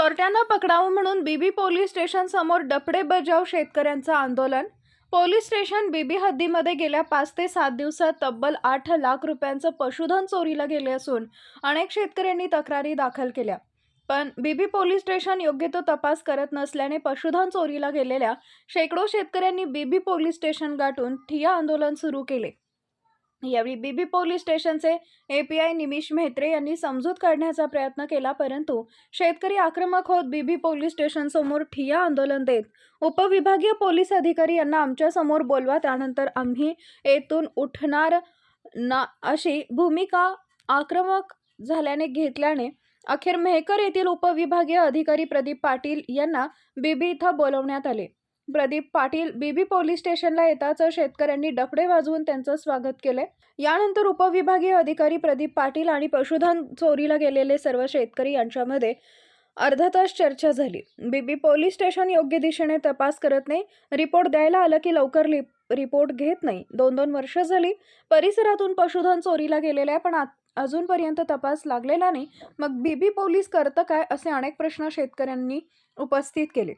चोरट्यांना पकडावं म्हणून Bibi police station समोर डफडे बजाव शेतकऱ्यांचं आंदोलन. पोलीस स्टेशन बीबी हद्दीमध्ये गेल्या पाच ते सात दिवसात तब्बल आठ लाख रुपयांचं पशुधन चोरीला गेले असून अनेक शेतकऱ्यांनी तक्रारी दाखल केल्या. पण बीबी पोलीस स्टेशन योग्य तो तपास करत नसल्याने पशुधन चोरीला गेलेल्या शेकडो शेतकऱ्यांनी बीबी पोलीस स्टेशन गाठून ठिया आंदोलन सुरू केले. यावेळी बीबी पोलीस स्टेशनचे एपीआय निमिष म्हेत्रे यांनी समजूत काढण्याचा प्रयत्न केला परंतु शेतकरी आक्रमक होत बीबी पोलीस स्टेशन समोर ठिया आंदोलन देत उपविभागीय पोलीस अधिकारी यांना आमच्यासमोर बोलवा त्यानंतर आम्ही येथून उठणार ना अशी भूमिका आक्रमक झाल्याने घेतल्याने अखेर मेहकर येथील उपविभागीय अधिकारी प्रदीप पाटील यांना बीबी इथं बोलवण्यात आले. प्रदीप पाटील बीबी पोलीस स्टेशनला येताच शेतकऱ्यांनी डफडे वाजवून त्यांचं स्वागत केले यानंतर उपविभागीय अधिकारी प्रदीप पाटील आणि पशुधन चोरीला गेलेले सर्व शेतकरी यांच्यामध्ये अर्धा तास चर्चा झाली. बीबी पोलीस स्टेशन योग्य दिशेने तपास करत नाही. रिपोर्ट द्यायला आलं की लवकर लिप रिपोर्ट घेत नाही. दोन दोन वर्ष झाली परिसरातून पशुधन चोरीला गेलेलं आहे पण आत- अजूनपर्यंत तपास लागलेला नाही. मग बीबी पोलीस करतं काय असे अनेक प्रश्न शेतकऱ्यांनी उपस्थित केले.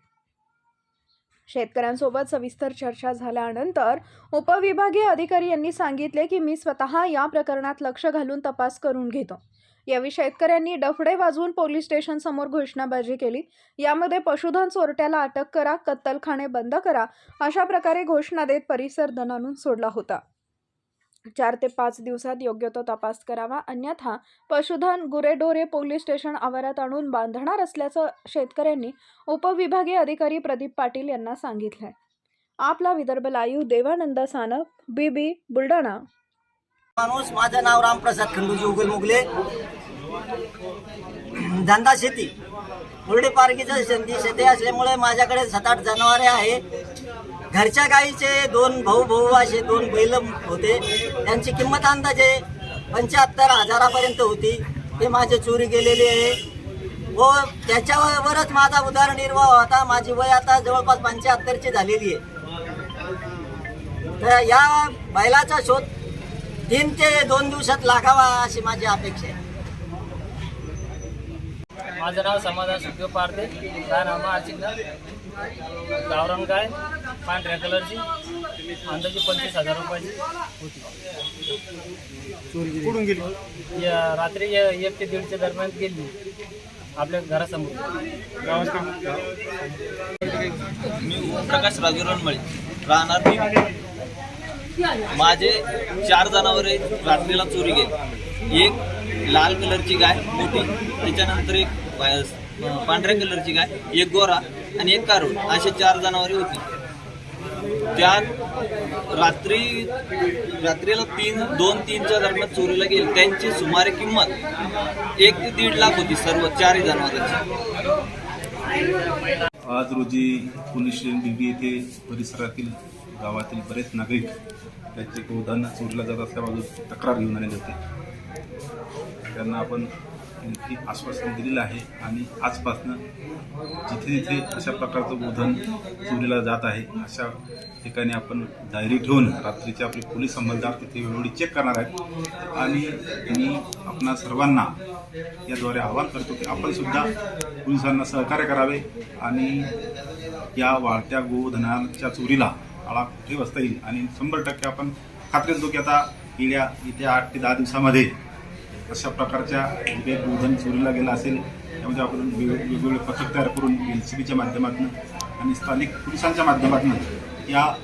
शेतकऱ्यांसोबत सविस्तर चर्चा झाल्यानंतर उपविभागीय अधिकारी यांनी सांगितले की मी स्वतः या प्रकरणात लक्ष घालून तपास करून घेतो. यावेळी शेतकऱ्यांनी डफडे वाजवून पोलीस स्टेशन समोर घोषणाबाजी केली. यामध्ये पशुधन चोरट्याला अटक करा कत्तलखाने बंद करा अशा प्रकारे घोषणा देत परिसर दणानून सोडला होता. चार ते पाच दिवसात योग्य तो तपास करावा. अन्यथा पशुधन गुरेढोरे पोलीस स्टेशन आवारात आणून बांधणार असल्याचं शेतकऱ्यांनी उपविभागीय अधिकारी प्रदीप पाटील यांना सांगितलंय. आपला विदर्भ लाईव्ह देवानंद सानप बीबी बुलढाणा. माणूस माझं नाव रामप्रसाद खंडूजी उगल मुगले धंदा शेती. मुरडे पारखीचं शेती शेती असल्यामुळे माझ्याकडे सात आठ जनावरे आहे. घरच्या गाईचे दोन भाऊ भाऊ असे दोन बैल होते. त्यांची किंमत अंदाजे पंच्याहत्तर हजारापर्यंत होती. ते माझे चोरी गेलेले आहे. व त्याच्यावरच माझा उदरनिर्वाह होता. माझी वय आता जवळपास पंच्याहत्तरची झालेली आहे. तर या बैलाचा शोध तीन ते दोन दिवसात लागावा अशी माझी अपेक्षा आहे. माझं नाव समाधान सुखदेव पारदे राहणार आर्चिंदा गावरान गाय पांढऱ्या कलरची अंदाजे पंचवीस हजार रुपयाची. होती कुठून गेली? या रात्री या- एक ते दीडच्या दरम्यान गेली. आपल्या घरासमोर. मी ओमप्रकाश राजू रणमळे राहणार मी. माझे चार जनावरे रात्रीला चोरी गेली. एक लाल कलरची गाय मोठी. त्याच्यानंतर एक पा- पांढऱ्या कलरची गाय एक गोरा आणि एक कारुड असे चार जनावरे होती. त्यात रात्री रात्रीला तीन दोन तीनच्या दरम्यान चोरीला गेली. त्यांची सुमारे किंमत एक ते दीड लाख होती सर्व चारही जनावरांची. आज रोजी पोलीस स्टेशन बिबी येथे परिसरातील गावातील बरेच नागरिक त्यांचे गोदान चोरीला जात असल्याबाबत तक्रार घेऊन आलेले होते. त्यांना आपण आणखी आश्वासन दिलेलं आहे. आणि आजपासनं जिथे जिथे अशा प्रकारचं गोधन चोरीला जात आहे अशा ठिकाणी आपण डायरी ठेवून रात्रीचे आपले पोलीस अंमलदार तिथे वेळोवेळी चेक करणार आहेत. आणि मी आपणा सर्वांना याद्वारे आवाहन करतो की आपण सुद्धा पोलिसांना सहकार्य करावे आणि या वाढत्या गोधनाच्या चोरीला आळा कुठे बसता येईल? आणि शंभर टक्के आपण खात्री देतो की आता गेल्या येत्या आठ ते दहा दिवसामध्ये अशा प्रकारच्या जे काही गोधन चोरीला गेला असेल त्यामध्ये आपण वेग- वेगवेगळे पथक तयार करून एल सी बीच्या माध्यमातून आणि स्थानिक पोलिसांच्या माध्यमातून या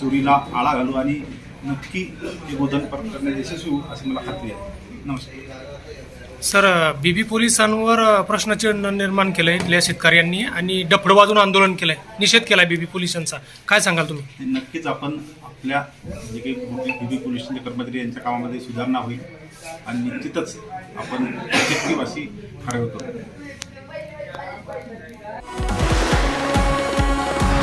चोरीला आळा घालू आणि नक्की हे गोधन परत करण्यात यशस्वी होऊ अशी मला खात्री आहे. नमस्कार. सर बीबी पोलिसांवर प्रश्नचिन्ह निर्माण केलंय इथल्या शेतकऱ्यांनी आणि डफड वाजून आंदोलन केलंय. निषेध केलाय बीबी पोलिसांचा. काय सांगाल तुम्ही? नक्कीच आपण आपल्या जे काही बीबी पोलीस स्टेशनचे कर्मचारी यांच्या कामामध्ये सुधारणा होईल. आणि निश्चितच आपण प्रत्येकवासी अशी